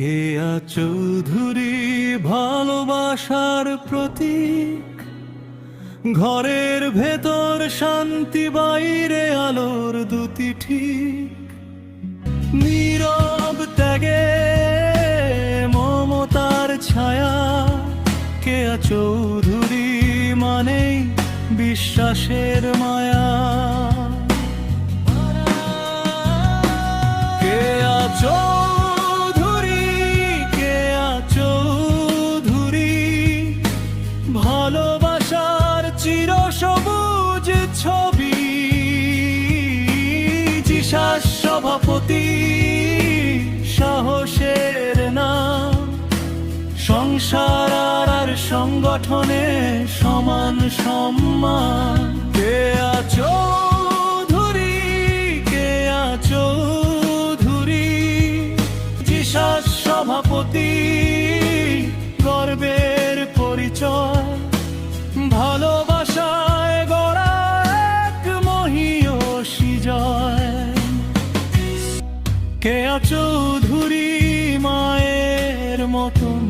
কেয়া চৌধুরী ভালোবাসার প্রতীক। ঘরের ভেতর শান্তি, বাইরে আলোর দুটি ঠিক। নীরব ত্যাগে মমতার ছায়া। কেয়া চৌধুরী মানেই বিশ্বাসের মায়া। সবুজ ছবি যিশাস সভাপতি, সাহসের নাম। সংসার আর সংগঠনে সমান সম্মান। কে আছো ধুরি কে আছো ধুরি যিশাস সভাপতি, গর্বের পরিচয়। মতন।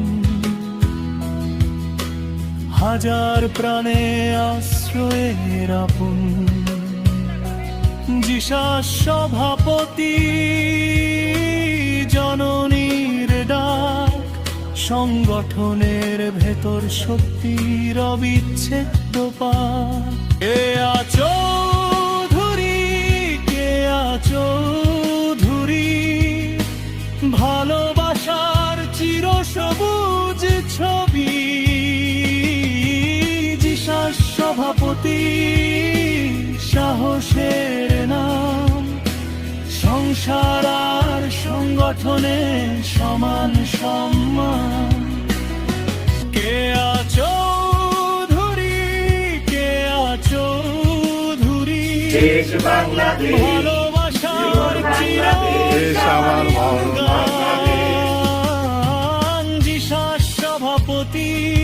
হাজার প্রাণে আশ্রয়ের আপন। যিশাস সভাপতি জননীর ডাক সংগঠনের ভেতর শক্তির অবিচ্ছেদ্য পা সবুজ ছবি যিশাস সভাপতি সাহসের নাম। সংসার আর সংগঠনে সমান সম্মান। কে আছো ধুরি কে আছো ধুরি? বাংলাদেশ। happy.